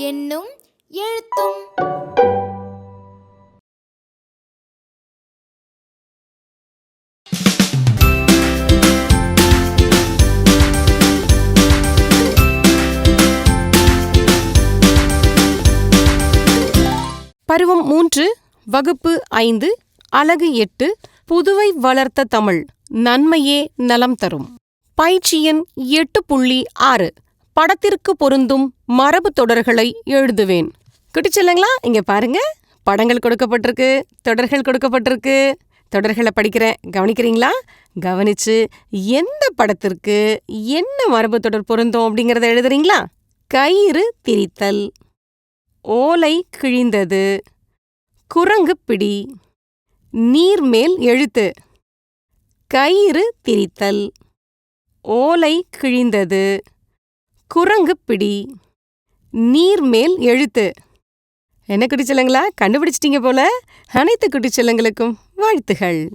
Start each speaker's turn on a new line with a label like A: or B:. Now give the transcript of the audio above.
A: என்னும் எழுத்தும்.
B: பருவம் மூன்று வகுப்பு ஐந்து அலகு எட்டு புதுவை வளர்த்த தமிழ் நன்மையே நலம் தரும். பயிற்சியின் எட்டு புள்ளி ஆறு படத்திற்கு பொருந்தும் மரபு தொடர்களை எழுதுவேன். குட்டிச்செல்லுங்களா இங்க பாருங்க. படங்கள் கொடுக்கப்பட்டிருக்கு தொடர்கள் கொடுக்கப்பட்டிருக்கு. தொடர்களை படிக்கிறேன் கவனிக்கிறீங்களா? கவனிச்சு எந்த படத்திற்கு என்ன மரபு தொடர் பொருந்தும் அப்படிங்கறத எழுதுறீங்களா? கயிறு திரித்தல் ஓலை கிழிந்தது. குரங்கு பிடி. நீர்மேல் எழுத்து. கயிறு திரித்தல். ஓலை கிழிந்தது. குரங்கு பிடி. நீர்மேல் எழுத்து. என்ன குட்டிச்செல்லங்களா கண்டுபிடிச்சிட்டீங்க போல. அனைத்து குட்டிச்செல்லங்களுக்கும் வாழ்த்துகள்.